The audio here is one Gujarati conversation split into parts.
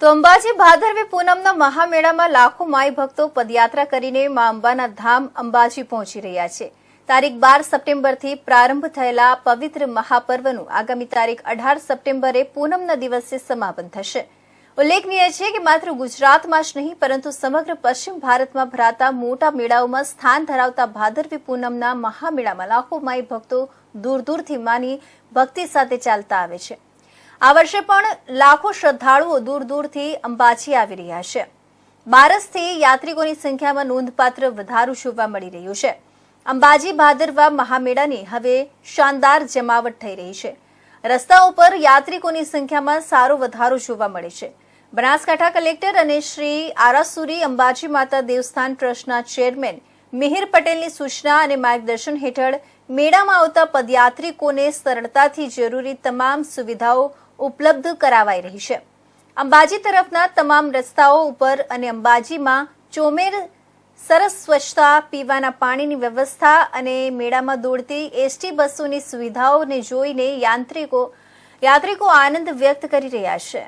તો અંબાજી ભાદરવી પૂનમના મહામેળામાં લાખો માઈ ભક્તો પદયાત્રા કરીને મા અંબાના ધામ અંબાજી પહોંચી રહ્યા છે. તારીખ બાર સપ્ટેમ્બરથી પ્રારંભ થયેલા પવિત્ર મહાપર્વનું આગામી તારીખ અઢાર સપ્ટેમ્બરે પૂનમના દિવસે સમાપન થશે. ઉલ્લેખનીય છે કે માત્ર ગુજરાતમાં જ નહીં, પરંતુ સમગ્ર પશ્ચિમ ભારતમાં ભરાતા મોટા મેળાઓમાં સ્થાન ધરાવતા ભાદરવી પૂનમના મહામેળામાં લાખો માઈ ભક્તો દૂર દૂરથી માની ભક્તિ સાથે ચાલતા આવે છે. આ વર્ષે પણ લાખો શ્રદ્ધાળુઓ દૂર દૂરથી અંબાજી આવી રહ્યા છે. બારસથી યાત્રિકોની સંખ્યામાં નોંધપાત્ર વધારો જોવા મળી રહ્યું છે. અંબાજી ભાદરવા મહામેળાની હવે શાનદાર જમાવટ થઈ રહી છે. રસ્તાઓ પર યાત્રિકોની સંખ્યામાં સારો વધારો જોવા મળે છે. બનાસકાંઠા કલેક્ટર અને શ્રી આરાસુરી અંબાજી માતા દેવસ્થાન ટ્રસ્ટના ચેરમેન મિહિર પટેલની સૂચના અને માર્ગદર્શન હેઠળ મેળામાં આવતા પદયાત્રિકોને સરળતાથી જરૂરી તમામ સુવિધાઓ ઉપલબ્ધ કરાવાઈ રહી છે. અંબાજી તરફના તમામ રસ્તાઓ ઉપર અને અંબાજીમાં ચોમેર સરસ સ્વચ્છતા, પીવાના પાણીની વ્યવસ્થા અને મેળામાં દોડતી એસટી બસોની સુવિધાઓને જોઈને યાત્રિકો યાત્રિકો આનંદ વ્યક્ત કરી રહ્યા છે.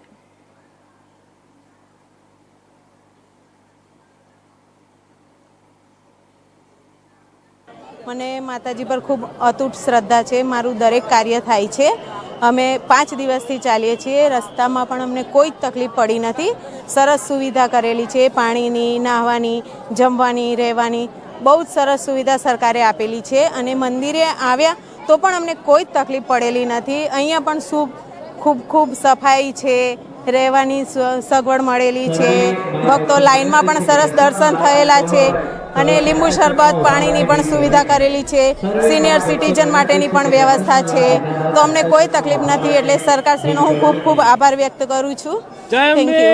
મને માતાજી પર ખૂબ અતૂટ શ્રદ્ધા છે, મારું દરેક કાર્ય થાય છે. અમે પાંચ દિવસથી ચાલીએ છીએ, રસ્તામાં પણ અમને કોઈ જ તકલીફ પડી નથી. સરસ સુવિધા કરેલી છે, પાણીની, નાહવાની, જમવાની, રહેવાની, બહુ જ સરસ સુવિધા સરકારે આપેલી છે અને મંદિરે આવ્યા તો પણ અમને કોઈ જ તકલીફ પડેલી નથી. અહીંયા પણ શું ખૂબ ખૂબ સફાઈ છે રહેવાની સગવડ મળેલી છે. ભક્તો લાઇનમાં પણ સરસ દર્શન થયેલા છે અને લીંબુ શરબત પાણીની પણ સુવિધા કરેલી છે. સિનિયર સિટીઝન માટેની પણ વ્યવસ્થા છે. તો અમને કોઈ તકલીફ નથી એટલે સરકારશ્રીનો હું ખૂબ ખૂબ આભાર વ્યક્ત કરું છું. Thank you